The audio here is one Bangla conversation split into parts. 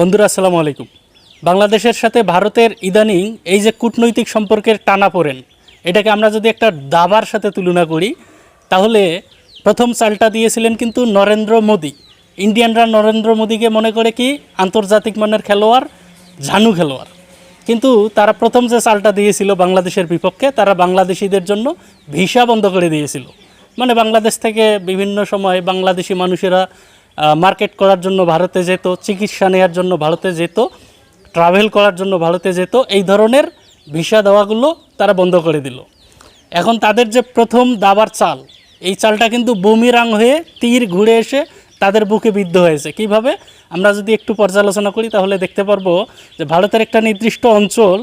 বন্ধুরা, আসসালামু আলাইকুম। বাংলাদেশের সাথে ভারতের ইদানিং এই যে কূটনৈতিক সম্পর্কের টানা পড়েন, এটাকে আমরা যদি একটা দাবার সাথে তুলনা করি, তাহলে প্রথম চালটা দিয়েছিলেন কিন্তু নরেন্দ্র মোদী। ইন্ডিয়ানরা নরেন্দ্র মোদীকে মনে করে কি, আন্তর্জাতিক মানের খেলোয়াড়, ঝানু খেলোয়াড়। কিন্তু তারা প্রথম যে চালটা দিয়েছিল বাংলাদেশের বিপক্ষে, তারা বাংলাদেশিদের জন্য ভিসা বন্ধ করে দিয়েছিল। মানে বাংলাদেশ থেকে বিভিন্ন সময় বাংলাদেশি মানুষেরা মার্কেট করার জন্য ভারতে যেত, চিকিৎসা নেওয়ার জন্য ভারতে যেত ট্রাভেল করার জন্য ভারতে যেত, এই ধরনের ভিসা দেওয়াগুলো তারা বন্ধ করে দিল। এখন তাদের যে প্রথম দাবার চাল, এই চালটা কিন্তু বুমিরাং হয়ে তীর ঘুরে এসে তাদের বুকে বিদ্ধ হয়েছে। কীভাবে? আমরা যদি একটু পর্যালোচনা করি, তাহলে দেখতে পারব যে ভারতের একটা নির্দিষ্ট অঞ্চল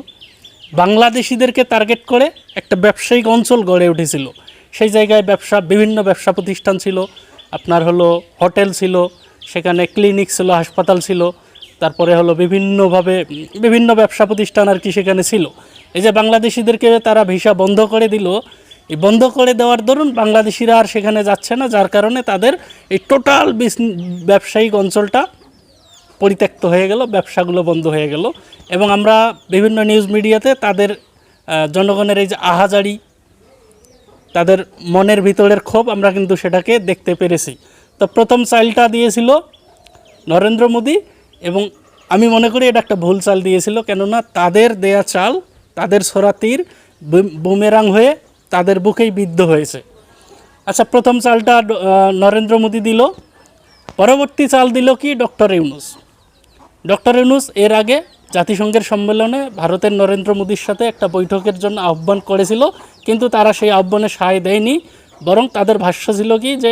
বাংলাদেশিদেরকে টার্গেট করে একটা ব্যবসায়িক অঞ্চল গড়ে উঠেছিল। সেই জায়গায় ব্যবসা, বিভিন্ন ব্যবসা প্রতিষ্ঠান ছিল। আপনার হলো হোটেল ছিল, সেখানে ক্লিনিক ছিল, হাসপাতাল ছিল, তারপরে হলো বিভিন্নভাবে, বিভিন্ন ব্যবসা প্রতিষ্ঠান আর কি সেখানে ছিল। এই যে বাংলাদেশিদেরকে তারা ভিসা বন্ধ করে দিল, এই বন্ধ করে দেওয়ার দরুন বাংলাদেশিরা আর সেখানে যাচ্ছে না, যার কারণে তাদের এই টোটাল ব্যবসায়িক অঞ্চলটা পরিত্যক্ত হয়ে গেল, ব্যবসাগুলো বন্ধ হয়ে গেল। এবং আমরা বিভিন্ন নিউজ মিডিয়াতে তাদের জনগণের এই যে আহাজারি তাদের মনের ভিতরের ক্ষোভ আমরা কিন্তু সেটাকে দেখতে পেরেছি। তো প্রথম চালটা দিয়েছিল নরেন্দ্র মোদী এবং আমি মনে করি এটা একটা ভুল চাল দিয়েছিল, কেননা তাদের দেয়া চাল, তাদের ছোড়া তীর বুমেরাং হয়ে তাদের বুকেই বিদ্ধ হয়েছে। আচ্ছা প্রথম চালটা নরেন্দ্র মোদী দিল। পরবর্তী চাল দিল কি? ডক্টর ইউনুস। ডক্টর ইউনুস এর আগে জাতিসংঘের সম্মেলনে ভারতের নরেন্দ্র মোদীর সাথে একটা বৈঠকের জন্য আহ্বান করেছিল, কিন্তু তারা সেই আহ্বানে সায় দেয়নি। বরং তাদের ভাষ্য ছিল কি যে,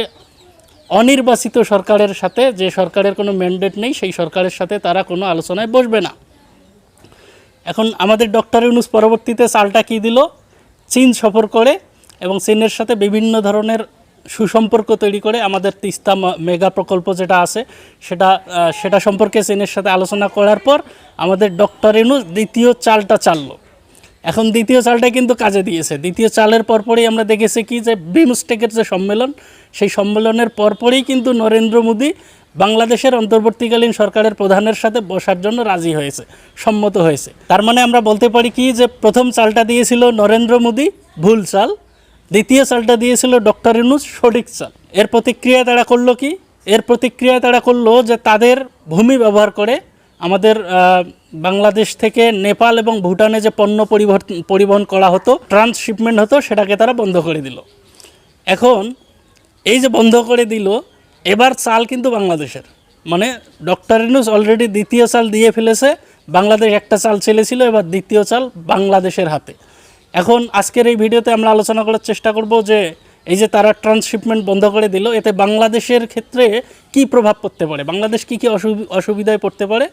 অনির্বাচিত সরকারের সাথে, যে সরকারের কোনো ম্যান্ডেট নেই, সেই সরকারের সাথে তারা কোনো আলোচনায় বসবে না। এখন আমাদের ডক্টর ইউনুস পরবর্তীতে চালটা কী দিল? চীন সফর করে এবং চীনের সাথে বিভিন্ন ধরনের সুসম্পর্ক তৈরি করে আমাদের তিস্তা মেগা প্রকল্প যেটা আছে, সেটা সেটা সম্পর্কে চীনের সাথে আলোচনা করার পর আমাদের ডক্টর ইউনুস দ্বিতীয় চালটা চাললো। এখন দ্বিতীয় চালটা কিন্তু কাজে দিয়েছে। দ্বিতীয় চালের পরপরই আমরা দেখেছি কি যে বিমস্টেকের যে সম্মেলন, সেই সম্মেলনের পরপরই কিন্তু নরেন্দ্র মোদী বাংলাদেশের অন্তর্বর্তীকালীন সরকারের প্রধানের সাথে বসার জন্য রাজি হয়েছে, সম্মত হয়েছে। তার মানে আমরা বলতে পারি কি যে প্রথম চালটা দিয়েছিল নরেন্দ্র মোদী, ভুল চাল। দ্বিতীয় চালটা দিয়েছিল ডক্টর ইউনুস সঠিক চাল এর প্রতিক্রিয়া তারা করল কি? এর প্রতিক্রিয়া তারা করল যে তাদের ভূমি ব্যবহার করে আমাদের বাংলাদেশ থেকে নেপাল এবং ভুটানে যে পণ্য পরিবর্তন পরিবহন করা হতো, ট্রান্সশিপমেন্ট হতো, সেটাকে তারা বন্ধ করে দিল। এখন এই যে বন্ধ করে দিল, এবার চাল কিন্তু বাংলাদেশের। মানে ডক্টর ইনুস অলরেডি দ্বিতীয় চাল দিয়ে ফেলেছে, বাংলাদেশ একটা চাল ছেলেছিল এবার দ্বিতীয় চাল বাংলাদেশের হাতে। এখন আজকের এই ভিডিওতে আমরা আলোচনা করার চেষ্টা করব যে এই যে তারা ট্রান্সশিপমেন্ট বন্ধ করে দিল, এতে বাংলাদেশের ক্ষেত্রে কি প্রভাব পড়তে পারে? বাংলাদেশ কী কী অসুবি- অসুবিধায় পড়তে পারে?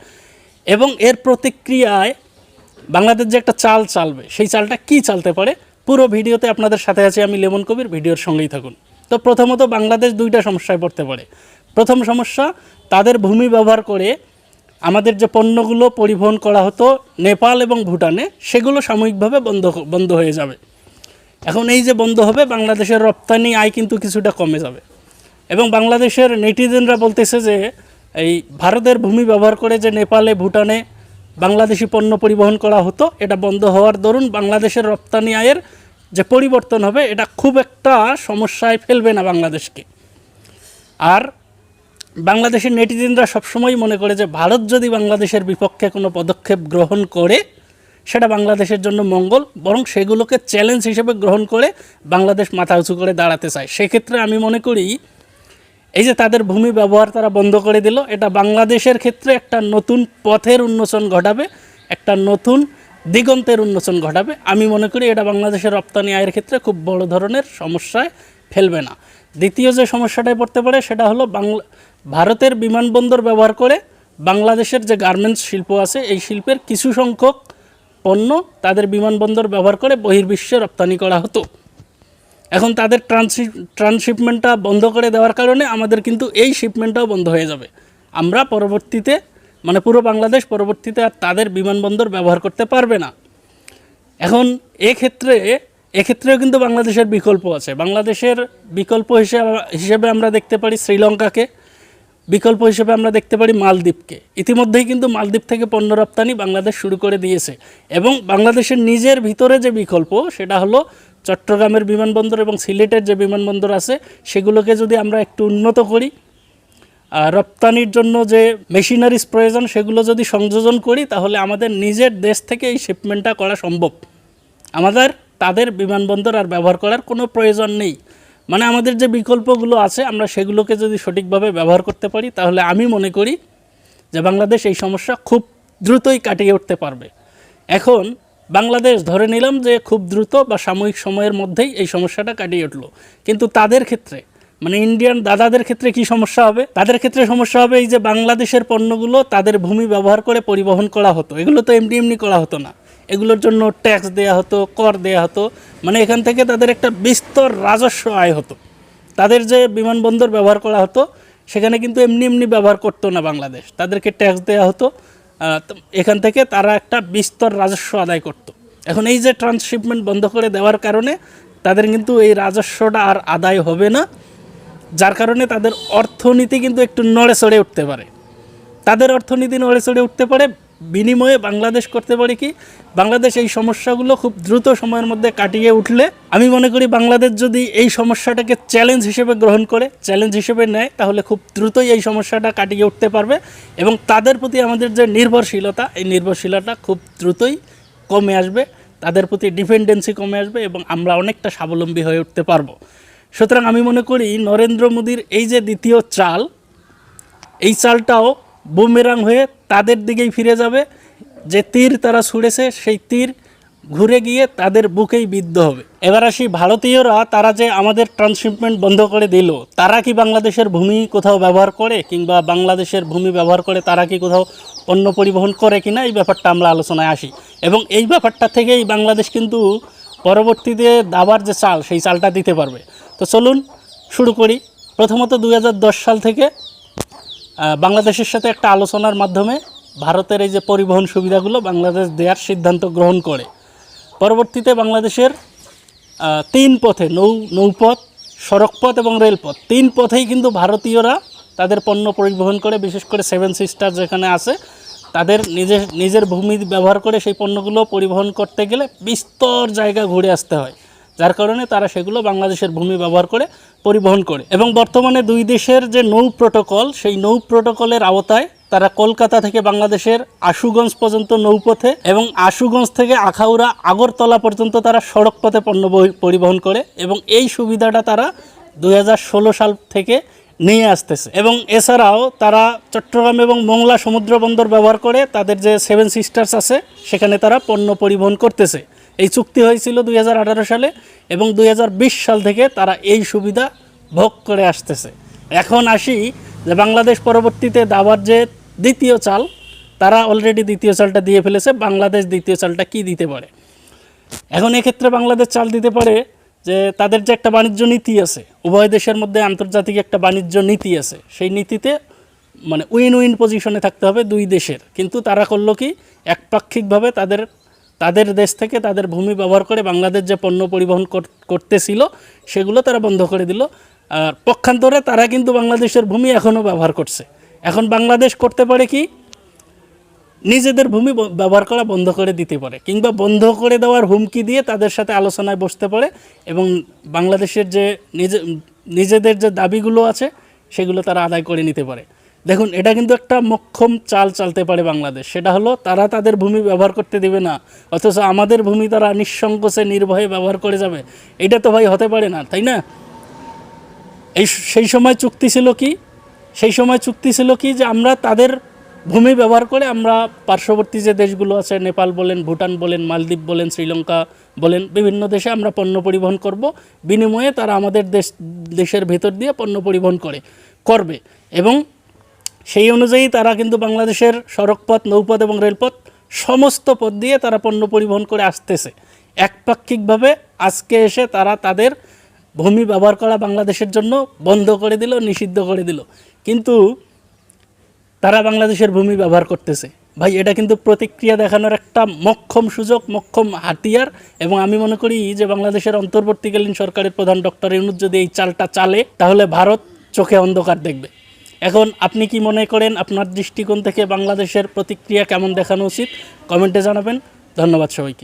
এবং এর প্রতিক্রিয়ায় বাংলাদেশ যে একটা চাল চালবে, সেই চালটা কি চালতে পারে? পুরো ভিডিওতে আপনাদের সাথে আছি আমি লেমন কবির, ভিডিওর সঙ্গেই থাকুন। তো প্রথমত বাংলাদেশ দুইটা সমস্যায় পড়তে পারে। প্রথম সমস্যা, তাদের ভূমি ব্যবহার করে আমাদের যে পণ্যগুলো পরিবহন করা হতো, নেপাল এবং ভুটানে, সেগুলো সাময়িকভাবে বন্ধ বন্ধ হয়ে যাবে। এখন এই যে বন্ধ হবে, বাংলাদেশের রপ্তানি আয় কিন্তু কিছুটা কমে যাবে। এবং বাংলাদেশের নেটিজেনরা বলতেছে যে, এই ভারতের ভূমি ব্যবহার করে যে নেপালে, ভুটানে বাংলাদেশি পণ্য পরিবহন করা হতো, এটা বন্ধ হওয়ার দরুন বাংলাদেশের রপ্তানি আয়ের যে পরিবর্তন হবে, এটা খুব একটা সমস্যায় ফেলবে না বাংলাদেশকে। আর বাংলাদেশের নেটিজেনরা সবসময় মনে করে যে ভারত যদি বাংলাদেশের বিপক্ষে কোনো পদক্ষেপ গ্রহণ করে, সেটা বাংলাদেশের জন্য মঙ্গল, বরং সেগুলোকে চ্যালেঞ্জ হিসেবে গ্রহণ করে বাংলাদেশ মাথা উঁচু করে দাঁড়াতে চায়। সেক্ষেত্রে আমি মনে করি, এই যে তাদের ভূমি ব্যবহার তারা বন্ধ করে দিল, এটা বাংলাদেশের ক্ষেত্রে একটা নতুন পথের উন্মোচন ঘটাবে, একটা নতুন দিগন্তের উন্মোচন ঘটাবে। আমি মনে করি এটা বাংলাদেশের রপ্তানি আয়ের ক্ষেত্রে খুব বড় ধরনের সমস্যায় ফেলবে না। দ্বিতীয় যে সমস্যাটায় পড়তে পারে সেটা হলো বাংলা ভারতের বিমানবন্দর ব্যবহার করে বাংলাদেশের যে গার্মেন্টস শিল্প আছে, এই শিল্পের কিছু সংখ্যক পণ্য তাদের বিমানবন্দর ব্যবহার করে বহির্বিশ্বে রপ্তানি করা হতো। এখন তাদের ট্রান্সি ট্রান্সশিপমেন্টটা বন্ধ করে দেওয়ার কারণে আমাদের কিন্তু এই শিপমেন্টটাও বন্ধ হয়ে যাবে। আমরা পরবর্তীতে মানে পুরো বাংলাদেশ পরবর্তীতে আর তাদের বিমানবন্দর ব্যবহার করতে পারবে না। এখন এক্ষেত্রে এক্ষেত্রেও কিন্তু বাংলাদেশের বিকল্প আছে। বাংলাদেশের বিকল্প হিসেবে হিসেবে আমরা দেখতে পারি শ্রীলঙ্কাকে, বিকল্প হিসেবে আমরা দেখতে পারি মালদ্বীপকে। ইতিমধ্যেই কিন্তু মালদ্বীপ থেকে পণ্য রপ্তানি বাংলাদেশ শুরু করে দিয়েছে এবং বাংলাদেশের নিজের ভিতরে যে বিকল্প সেটা হলো চট্টগ্রামের বিমানবন্দর এবং সিলেটের যে বিমানবন্দর আছে, সেগুলোকে যদি আমরা একটু উন্নত করি আর রপ্তানির জন্য যে মেশিনারিজ প্রয়োজন সেগুলো যদি সংযোজন করি, তাহলে আমাদের নিজের দেশ থেকে এই শিপমেন্টটা করা সম্ভব। আমাদের তাদের বিমানবন্দর আর ব্যবহার করার কোনো প্রয়োজন নেই। মানে আমাদের যে বিকল্পগুলো আছে, আমরা সেগুলোকে যদি সঠিকভাবে ব্যবহার করতে পারি, তাহলে আমি মনে করি যে বাংলাদেশ এই সমস্যা খুব দ্রুতই কাটিয়ে উঠতে পারবে। এখন বাংলাদেশ ধরে নিলাম যে খুব দ্রুত বা সাময়িক সময়ের মধ্যেই এই সমস্যাটা কাটিয়ে উঠল। কিন্তু তাদের ক্ষেত্রে মানে ইন্ডিয়ান দাদাদের ক্ষেত্রে কি সমস্যা হবে? তাদের ক্ষেত্রে সমস্যা হবে এই যে বাংলাদেশের পণ্যগুলো তাদের ভূমি ব্যবহার করে পরিবহন করা হতো। এগুলো তো এমনি এমনি করা হতো না। এগুলোর জন্য ট্যাক্স দেয়া হতো, কর দেয়া হতো। মানে এখান থেকে তাদের একটা বিস্তর রাজস্ব আয় হতো। তাদের যে বিমানবন্দর ব্যবহার করা হতো, সেখানে কিন্তু এমনি এমনি ব্যবহার করতো না বাংলাদেশ। তাদেরকে ট্যাক্স দেওয়া হতো। এখান থেকে তারা একটা বিস্তর রাজস্ব আদায় করতো। এখন এই যে ট্রান্সশিপমেন্ট বন্ধ করে দেওয়ার কারণে তাদের কিন্তু এই রাজস্বটা আর আদায় হবে না। যার কারণে তাদের অর্থনীতি কিন্তু একটু নড়ে চড়ে উঠতে পারে। তাদের অর্থনীতি নড়ে চড়ে উঠতে পারে বিনিময়ে বাংলাদেশ করতে পারি কি? বাংলাদেশ এই সমস্যাগুলো খুব দ্রুত সময়ের মধ্যে কাটিয়ে উঠলে, আমি মনে করি বাংলাদেশ যদি এই সমস্যাটাকে চ্যালেঞ্জ হিসেবে গ্রহণ করে চ্যালেঞ্জ হিসেবে নেয়, তাহলে খুব দ্রুতই এই সমস্যাটা কাটিয়ে উঠতে পারবে এবং তাদের প্রতি আমাদের যে নির্ভরশীলতা, এই নির্ভরশীলতা খুব দ্রুতই কমে আসবে, তাদের প্রতি ডিপেন্ডেন্সি কমে আসবে এবং আমরা অনেকটা স্বাবলম্বী হয়ে উঠতে পারব। সুতরাং আমি মনে করি নরেন্দ্র মোদীর এই যে দ্বিতীয় চাল, এই চালটাও বুমেরাং হয়ে তাদের দিকেই ফিরে যাবে। যে তীর তারা ছুঁড়েছে, সেই তীর ঘুরে গিয়ে তাদের বুকেই বিদ্ধ হবে। এবার আসি ভারতীয়রা, তারা যে আমাদের ট্রান্সশিপমেন্ট বন্ধ করে দিল, তারা কি বাংলাদেশের ভূমি কোথাও ব্যবহার করে, কিংবা বাংলাদেশের ভূমি ব্যবহার করে তারা কি কোথাও পণ্য পরিবহন করে কিনা, এই ব্যাপারটা আমরা আলোচনায় আসি। এবং এই ব্যাপারটা থেকেই বাংলাদেশ কিন্তু পরবর্তীতে দাবার যে চাল, সেই চালটা দিতে পারবে। তো চলুন শুরু করি। প্রথমত দু হাজার দশ সাল থেকে বাংলাদেশের সাথে একটা আলোচনার মাধ্যমে ভারতের এই যে পরিবহন সুবিধাগুলো বাংলাদেশ দেওয়ার সিদ্ধান্ত গ্রহণ করে। পরবর্তীতে বাংলাদেশের তিন পথে, নৌ, নৌপথ, সড়কপথ এবং রেলপথ, তিন পথেই কিন্তু ভারতীয়রা তাদের পণ্য পরিবহন করে, বিশেষ করে সেভেন সিস্টার যেখানে আছে, তাদের নিজের নিজের ভূমি ব্যবহার করে সেই পণ্যগুলো পরিবহন করতে গেলে বিস্তর জায়গা ঘুরে আসতে হয়। যার কারণে তারা সেগুলো বাংলাদেশের ভূমি ব্যবহার করে পরিবহন করে। এবং বর্তমানে দুই দেশের যে নৌ প্রোটোকল, সেই নৌ প্রোটোকলের আওতায় তারা কলকাতা থেকে বাংলাদেশের আশুগঞ্জ পর্যন্ত নৌপথে এবং আশুগঞ্জ থেকে আখাউড়া, আগরতলা পর্যন্ত তারা সড়ক পথে পণ্য বহি- পরিবহন করে এবং এই সুবিধাটা তারা দু হাজার ষোলো সাল থেকে নিয়ে আসতেছে। এবং এছাড়াও তারা চট্টগ্রাম এবং মোংলা সমুদ্র বন্দর ব্যবহার করে তাদের যে সেভেন সিস্টার্স আছে, সেখানে তারা পণ্য পরিবহন করতেছে। এই চুক্তি হয়েছিল দুই হাজার আঠারো সালে এবং দু হাজার বিশ সাল থেকে তারা এই সুবিধা ভোগ করে আসতেছে। এখন আসি যে বাংলাদেশ পরবর্তীতে দাবার যে দ্বিতীয় চাল, তারা অলরেডি দ্বিতীয় চালটা দিয়ে ফেলেছে। বাংলাদেশ দ্বিতীয় চালটা কি দিতে পারে? এখন এক্ষেত্রে বাংলাদেশ চাল দিতে পারে যে তাদের যে একটা বাণিজ্য নীতি আছে, উভয় দেশের মধ্যে আন্তর্জাতিক একটা বাণিজ্য নীতি আছে। সেই নীতিতে মানে উইন উইন পজিশনে থাকতে হবে দুই দেশের। কিন্তু তারা করল কি? একপাক্ষিকভাবে তাদের তাদের দেশ থেকে তাদের ভূমি ব্যবহার করে বাংলাদেশ যে পণ্য পরিবহন কর- করতেছিল, সেগুলো তারা বন্ধ করে দিল। আর পক্ষান্তরে তারা কিন্তু বাংলাদেশের ভূমি এখনও ব্যবহার করছে। এখন বাংলাদেশ করতে পারে কি? নিজেদের ভূমি ব্যবহার করা বন্ধ করে দিতে পারে, কিংবা বন্ধ করে দেওয়ার হুমকি দিয়ে তাদের সাথে আলোচনায় বসতে পারে এবং বাংলাদেশের যে নিজে, নিজেদের যে দাবিগুলো আছে, সেগুলো তারা আদায় করে নিতে পারে। দেখুন, এটা কিন্তু একটা মক্ষম চাল চালতে পারে বাংলাদেশ। সেটা হলো তারা তাদের ভূমি ব্যবহার করতে দিবে না। অথচ আমাদের ভূমি তারা নিঃসংকোচে, নির্ভয়ে ব্যবহার করে যাবে। এটা তো ভাই হতে পারে না, তাই না? এই সেই সময় চুক্তি ছিল কি? সেই সময় চুক্তি ছিল কি যে আমরা তাদের ভূমি ব্যবহার করে আমরা পার্শ্ববর্তী যে দেশগুলো আছে, নেপাল বলেন, ভুটান বলেন, মালদ্বীপ বলেন, শ্রীলঙ্কা বলেন, বিভিন্ন দেশে আমরা পণ্য পরিবহন করব। বিনিময়ে তারা আমাদের দেশ, দেশের ভেতর দিয়ে পণ্য পরিবহন করে, করবে। এবং সেই অনুযায়ী তারা কিন্তু বাংলাদেশের সড়কপথ, নৌপথ এবং রেলপথ সমস্ত পথ দিয়ে তারা পণ্য পরিবহন করে আসতেছে। একপাক্ষিকভাবে আজকে এসে তারা তাদের ভূমি ব্যবহার করা বাংলাদেশের জন্য বন্ধ করে দিল, নিষিদ্ধ করে দিল। কিন্তু তারা বাংলাদেশের ভূমি ব্যবহার করতেছে। ভাই, এটা কিন্তু প্রতিক্রিয়া দেখানোর একটা মক্ষম সুযোগ, মক্ষম হাতিয়ার এবং আমি মনে করি যে বাংলাদেশের অন্তর্বর্তীকালীন সরকারের প্রধান ডক্টর ইউনুস যদি এই চালটা চালে, তাহলে ভারত চোখে অন্ধকার দেখবে। এখন আপনি কি মনে করেন আপনার দৃষ্টিকোণ থেকে বাংলাদেশের প্রতিক্রিয়া কেমন দেখানো উচিত? কমেন্টে জানাবেন। ধন্যবাদ সবাইকে।